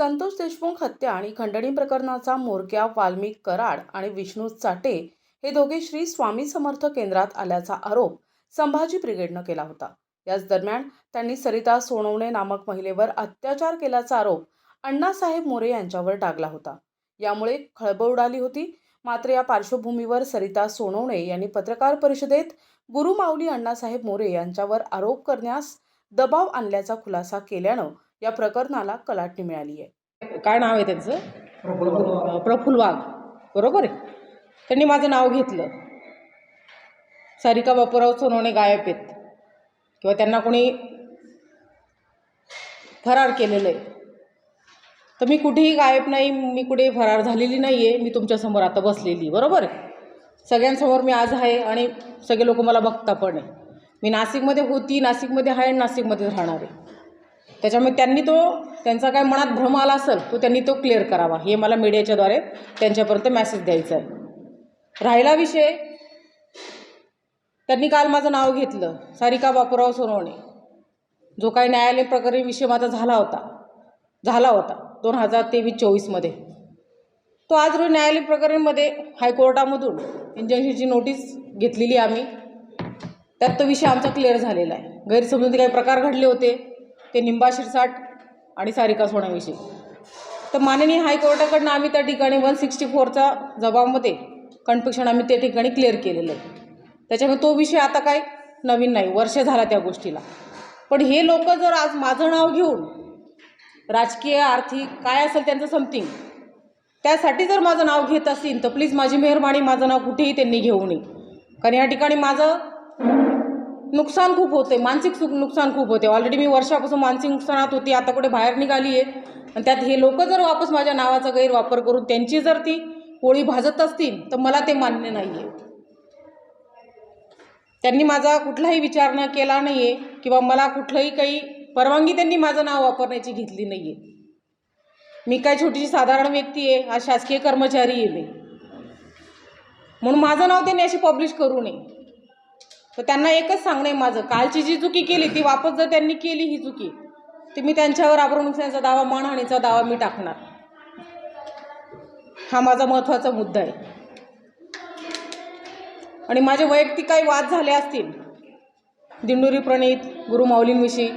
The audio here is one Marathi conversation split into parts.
संतोष देशमुख हत्या आणि खंडणी प्रकरणाचा मोरक्या वाल्मिक कराड आणि विष्णू चाटे हे दोघे श्री स्वामी समर्थ केंद्रात आल्याचा आरोप संभाजी ब्रिगेडनं केला होता. याच दरम्यान त्यांनी सरिता सोनवणे नामक महिलेवर अत्याचार केल्याचा आरोप अण्णासाहेब मोरे यांच्यावर टाकला होता. यामुळे खळबळ उडाली होती. मात्र या पार्श्वभूमीवर सरिता सोनवणे यांनी पत्रकार परिषदेत गुरुमाऊली अण्णासाहेब मोरे यांच्यावर आरोप करण्यास दबाव आणल्याचा खुलासा केल्यानं या प्रकरणाला कलाटणी मिळाली आहे काय नाव आहे त्यांचं? प्रफुल प्रफुल्ल वाघ. बरोबर आहे? त्यांनी माझं नाव घेतलं. सारिका बापूराव सोनवणे गायब आहेत. किंवा त्यांना कोणी फरार केलेलं आहे तर मी कुठेही गायब नाही मी कुठे फरार झालेली नाही आहे मी तुमच्यासमोर आता बसलेली. बरोबर आहे? सगळ्यांसमोर मी आज आहे आणि सगळे लोक मला बघता पण आहे. मी नाशिकमध्ये होती नाशिकमध्ये आहे आणि नाशिकमध्येच राहणार आहे. त्याच्यामुळे त्यांनी तो त्यांचा काय मनात भ्रम आला असेल तो त्यांनी तो क्लिअर करावा. हे मला मीडियाच्याद्वारे त्यांच्यापर्यंत मेसेज द्यायचा आहे. राहिला विषय. त्यांनी काल माझं नाव घेतलं. सारिका बापूराव सोनवणे. जो काही न्यायालय प्रकरणी विषय माझा झाला होता. झाला होता. दोन हजार तेवीस चोवीसमध्ये तो आज रोज न्यायालय प्रकरणमध्ये हायकोर्टामधून इंजन्सीची नोटीस घेतलेली आम्ही. त्यात तो विषय आमचा क्लिअर झालेला आहे. गैरसमजून काही प्रकार घडले होते. ते निंबा शिरसाट आणि सारिका सोन्याविषयी. तर माननीय हायकोर्टाकडनं आम्ही त्या ठिकाणी वन सिक्स्टी फोरचा जबाबमध्ये कन्फेक्शन आम्ही त्या ठिकाणी क्लिअर केलेलं आहे. त्याच्यामुळे तो विषय आता काय नवीन नाही वर्ष झाला त्या गोष्टीला. पण हे लोक जर आज माझं नाव घेऊन राजकीय आर्थिक काय असेल त्यांचं समथिंग त्यासाठी जर माझं नाव घेत असतील तर प्लीज माझी मेहरबानी माझं नाव कुठेही त्यांनी घेऊ नये. कारण या ठिकाणी माझं नुकसान खूप होते मानसिक सुख नुकसान खूप होते. ऑलरेडी मी वर्षापासून मानसिक नुकसानात होती आता कुठे बाहेर निघाली आहे. आणि त्यात हे लोक जर वापस माझ्या नावाचा गैरवापर करून त्यांची जर ती पोळी भाजत असतील तर मला ते मान्य नाही आहे त्यांनी माझा कुठलाही विचार न केला नाही आहे किंवा मला कुठलंही काही परवानगी त्यांनी माझं नाव वापरण्याची घेतली नाही आहे मी काय छोटीशी साधारण व्यक्ती आहे आज शासकीय कर्मचारी आहे मी. म्हणून माझं नाव त्यांनी अशी पब्लिश करू नये. तर त्यांना एकच सांगणं आहे माझं कालची जी चुकी केली ती वापस जर त्यांनी केली ही चुकी तर मी त्यांच्यावर आबरू नुकसानीचा दावा मानहानीचा दावा मी टाकणार. हा माझा महत्त्वाचा मुद्दा आहे. आणि माझे वैयक्तिक काही वाद झाले असतील दिंडुरी प्रणित गुरुमाऊलींविषयी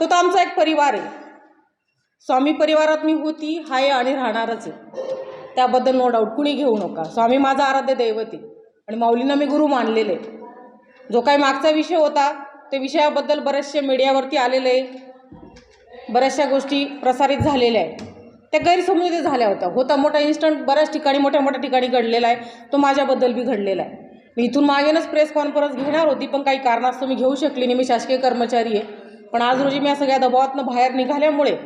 तो तर आमचा एक परिवार आहे. स्वामी परिवारात मी होती आहे आणि राहणारच आहे. त्याबद्दल नो डाऊट कुणी घेऊ नका. स्वामी माझा आराध्य दैवत आहे. आणि माऊलींना मी गुरु मानलेले आहे. जो काही मागचा विषय होता ते विषयाबद्दल बरेचसे मीडियावरती आलेले आहे बऱ्याचशा गोष्टी प्रसारित झालेल्या आहेत. त्या गैरसमजुती झाल्या होत्या. होता मोठा इन्स्टंट बऱ्याच ठिकाणी मोठ्या मोठ्या ठिकाणी घडलेला आहे. तो माझ्याबद्दल बी घडलेला आहे. मी इथून मागेनच प्रेस कॉन्फरन्स घेणार होती पण काही कारणास्तव मी घेऊ शकली नाही. मी शासकीय कर्मचारी आहे. पण आज रोजी मी या सगळ्या दबावातनं बाहेर निघाल्यामुळे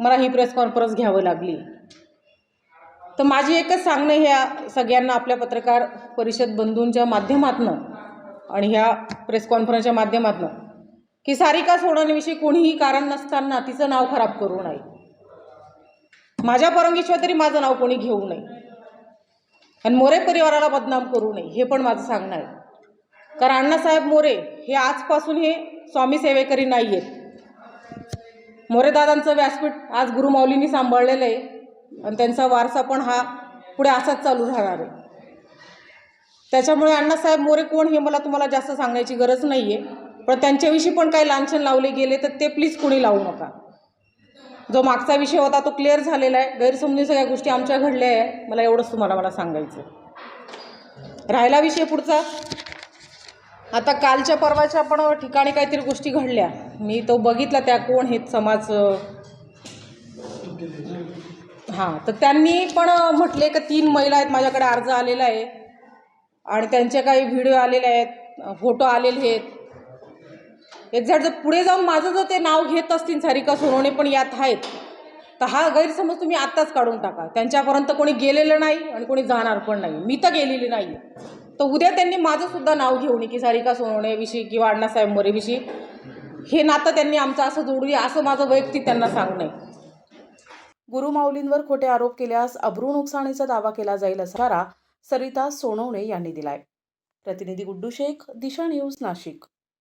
मला ही प्रेस कॉन्फरन्स घ्यावी लागली. तर माझी एकच सांगणं ह्या सगळ्यांना आपल्या पत्रकार परिषद बंधूंच्या माध्यमातनं. आणि ह्या प्रेस कॉन्फरन्सच्या माध्यमातून की सारिका सोडण्याविषयी कोणीही कारण नसताना तिचं नाव खराब करू नये. माझ्या परंगीशिवाय तरी माझं नाव कोणी घेऊ नये. आणि मोरे परिवाराला बदनाम करू नये हे पण माझं सांगणं आहे. कारण अण्णासाहेब मोरे हे आजपासून हे स्वामी सेवेकरी नाही आहेत मोरेदादांचं व्यासपीठ आज गुरुमाऊलींनी सांभाळलेलं आहे. आणि त्यांचा वारसा पण हा पुढे असाच चालू राहणार आहे. त्याच्यामुळे अण्णासाहेब मोरे कोण हे मला तुम्हाला जास्त सांगण्याची गरज नाही आहे पण त्यांच्याविषयी पण काही लांछन लावले गेले तर ते प्लीज कोणी लावू नका. जो मागचा विषय होता तो क्लिअर झालेला आहे. गैरसमजून सगळ्या गोष्टी आमच्या घडल्या आहे. मला एवढंच तुम्हाला मला सांगायचं राहिला विषय पुढचा. आता कालच्या परवाच्या पण ठिकाणी काहीतरी गोष्टी घडल्या. मी तो बघितला त्या कोण हे समाज हां तर त्यांनी पण म्हटले का तीन महिला आहेत माझ्याकडे अर्ज आलेला आहे. आणि त्यांचे काही व्हिडिओ आलेले आहेत फोटो आलेले आहेत. एक्झॅक्ट जर पुढे जाऊन माझं जर ते नाव घेत असतील सारिका सोनवणे पण यात आहेत तर हा गैरसमज तुम्ही आत्ताच काढून टाका. त्यांच्यापर्यंत कोणी गेलेलं नाही आणि कोणी जाणार पण नाही. मी तर गेलेली नाही तर उद्या त्यांनी माझंसुद्धा नाव घेऊ नये की सारिका सोनवणेविषयी किंवा अण्णासाहेब मोरेविषयी हे नातं त्यांनी आमचं असं जोडू असं माझं वैयक्तिक त्यांना सांगणं गुरुमाऊलींवर खोटे आरोप केल्यास अब्रू नुकसानीचा दावा केला जाईल असणारा सरिता सोनवणे यांनी दिलाय. प्रतिनिधी गुड्डू शेख दिशा न्यूज नाशिक.